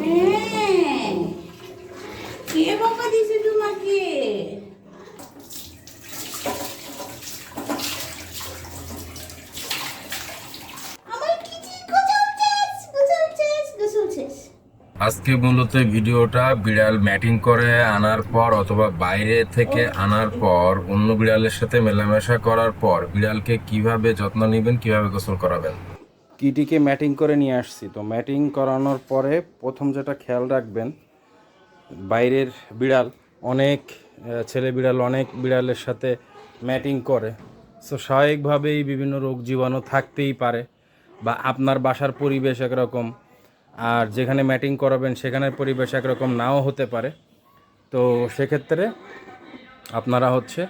হ্যাঁ। আজকে মূলত ভিডিওটা বিড়াল ম্যাটিং করে আনার পর অথবা বাইরে থেকে আনার পর, অন্য বিড়ালের সাথে মেলামেশা করার পর বিড়ালকে কীভাবে যত্ন নেবেন, কীভাবে গোসল করাবেন? কিটিকে ম্যাটিং করে নিয়ে আসছি। তো ম্যাটিং করানোর পরে প্রথম যেটা খেয়াল রাখবেন, বাইরের বিড়াল, অনেক ছেলে বিড়াল, অনেক বিড়ালের সাথে ম্যাটিং করে। সো স্বাভাবিকভাবেই বিভিন্ন রোগ জীবাণু থাকতেই পারে বা আপনার বাসার পরিবেশ একরকম আর যেখানে ম্যাটিং করাবেন সেখানের পরিবেশ একরকম নাও হতে পারে। তো সেক্ষেত্রে আপনারা হচ্ছে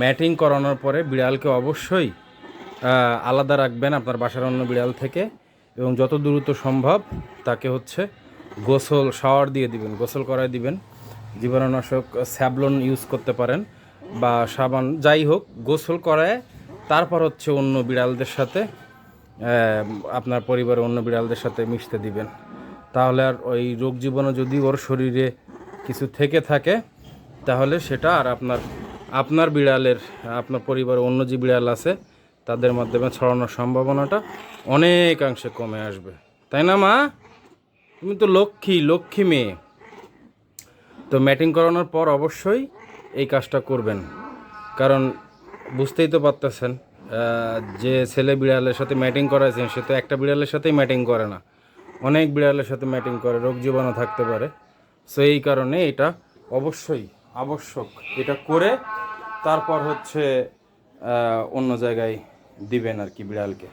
ম্যাটিং করানোর পরে বিড়ালকে অবশ্যই আলাদা রাখবেন আপনার বাসার অন্য বিড়াল থেকে এবং যত দ্রুত সম্ভব তাকে হচ্ছে গোসল, শাওয়ার দিয়ে দিবেন, গোসল করায় দিবেন। জীবাণুনাশক স্যাবলন ইউজ করতে পারেন বা সাবান, যাই হোক, গোসল করায় তারপর হচ্ছে অন্য বিড়ালদের সাথে আপনার পরিবারের অন্য বিড়ালদের সাথে মিশতে দিবেন। তাহলে আর ওই রোগ জীবাণু যদি ওর শরীরে কিছু থেকে থাকে, তাহলে সেটা আর আপনার আপনার বিড়ালের, আপনার পরিবারে অন্য যে বিড়াল আছে তাদের মাধ্যমে ছড়ানোর সম্ভাবনাটা অনেকাংশে কমে আসবে। তাই না, মা? তুমি তো লক্ষ্মী লক্ষ্মী মেয়ে। তো ম্যাটিং করানোর পর অবশ্যই এই কাজটা করবেন। কারণ বুঝতেই তো পারতেছেন যে ছেলে বিড়ালের সাথে ম্যাটিং করাইছেন, সে তো একটা বিড়ালের সাথেই ম্যাটিং করে না। অনেক বিড়ালের সাথে ম্যাটিং করে, রোগ জীবাণু থাকতে পারে। সো এই কারণে এটা অবশ্যই আবশ্যক এটা করে, তারপর হচ্ছে অন্য জায়গায় দিবেন আর কি বিড়ালকে।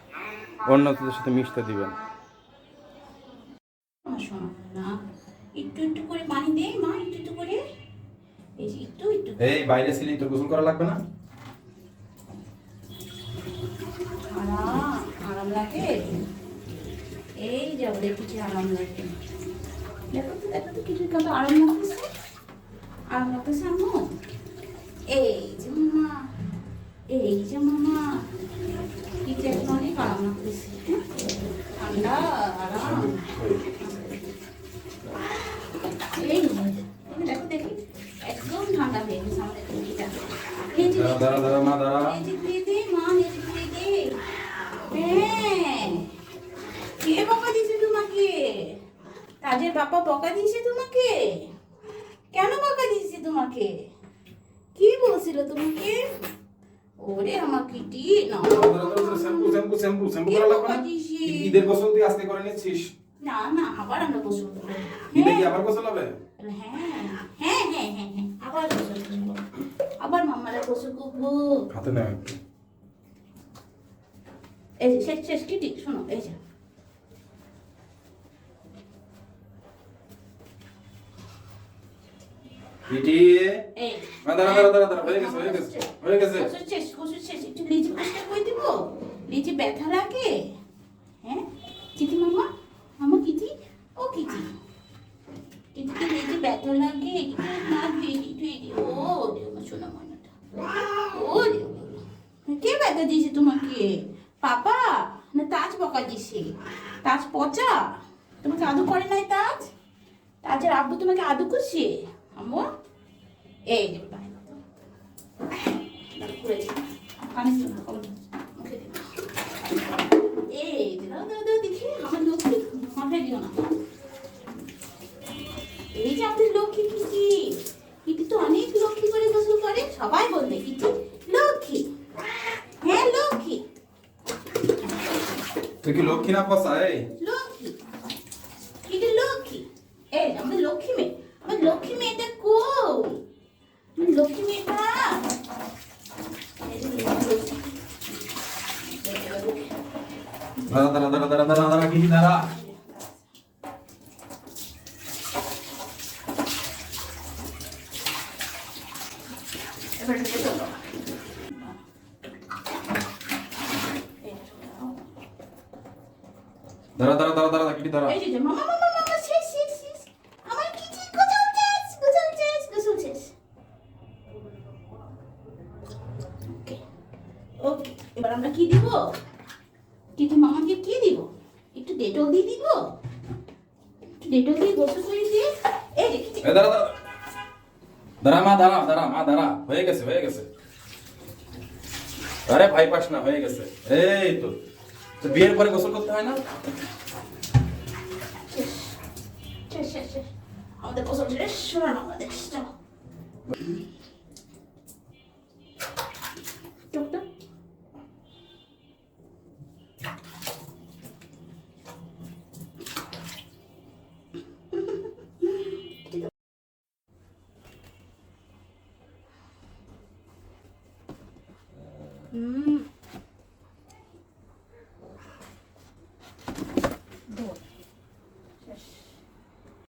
অন্যদের সাথে মিশতে দিবেন। আমার শোনো না একটু একটু করে পানি দে মা একটু একটু করে। এই একটু একটু এই বাইরে ছিলি তো গোসল করা লাগবে না। আরাম আরাম লাগে। এই যাব দেখছি আরাম লাগে। দেখো তো দেখো তো কিছু কত আরাম লাগতেছে। আরাম লাগতেছে আম্মু। এই যে মামা। এই যে মামা। একদম ঠান্ডা গেছে আমাদের দাঁড়া দাঁড়া মা দাঁড়া। দিয়ে দে মা দিয়ে দে হ্যাঁ। কে বকা দিয়েছে তোমাকে? কাজের বাবা বকা দিয়েছে তোমাকে? কেন বকা দিয়েছে তোমাকে? কি বলছিল তোমাকে? ওরে আমার কিটি না? শ্যাম্পু শ্যাম্পু শ্যাম্পু শ্যাম্পু করা লাগবে না? ঈদের গোসল তুই আজকে করে নিচ্ছিস? না না আবার আমরা গোসল করব। ঈদে কি হ্যাঁ। আবার গোসল হবে? হ্যাঁ হ্যাঁ হ্যাঁ হ্যাঁ হ্যাঁ আবার গোসল করব। আবার মামারা গোসল করব। হাতে নেও একটু। এই যে শেষ শেষ কিটি শোনো এই যে। ইটি এই দাঁড়া, দাঁড়া, দাঁড়া, দাঁড়া, হয়ে গেছে, হয়ে গেছে, হয়ে গেছে। গোসল শেষ গোসল শেষ একটু লিচি পরিষ্কার করে দিব লিচি ব্যথা লাগে? হ্যাঁ? কিটি মামা? মামা কিটি? ও কিটি। কিটিকে লিচি ব্যথা লাগে না ধুয়ে দিই ধুয়ে দিই ও কে ব্যথা দিয়েছে তোমাকে? পাপা? না তাজ বকা দিছে তাজ পচা? তোমাকে আদু করে নাই তাজ? তাজের আব্বু তোমাকে আদু করছে? আম্মু? এই যে পানি পানি দিও না, কম দিও। মুখে দিও। এই যে দাও, দাও, দাও, দেখি, আমার লক্ষ্মী, মাথায় দিও না। এই যে আমাদের লক্ষ্মী কিটি কিটি তো অনেক লক্ষ্মী করে গোসল করে সবাই বলবে কিটি লক্ষ্মী। হ্যাঁ লক্ষ্মী। তুই কি লক্ষ্মী না পসা লক্ষ্মী। কিটি লক্ষ্মী। এই আমাদের লক্ষ্মী মেয়ে। আমার লক্ষ্মী মেয়েটা কই? লক্ষ্মী মেয়েটা? দাঁড়া দাঁড়া দাঁড়া দাঁড়া দাঁড়া দাঁড়া কি দাঁড়া? এবার এটা চলো। এই যে চলো। দাঁড়া দাঁড়া দাঁড়া দাঁড়া কিটি দাঁড়া। এই যে মামা মামা মামা শেষ শেষ শেষ। আমার কিচি গোসল শেষ গোসল শেষ গোসল শেষ। ওকে ওকে এবার আমরা কি দিব? কিন্তু মামাকে কি দিব? একটু ডেটল দিয়ে দিব? একটু ডেটল দিয়ে গোসল করে দিয়ে এই যে দাঁড়া দাঁড়া। দাঁড়া, মা, দাঁড়া দাঁড়া, মা, দাঁড়া। হয়ে গেছে হয়ে গেছে। আরে ভাই পাস না, হয়ে গেছে। এই তো। তো বিয়ের পরে গোসল করতে হয় না? আমাদের গোসল শেষ শোনা বাংলাদেশ 嗯。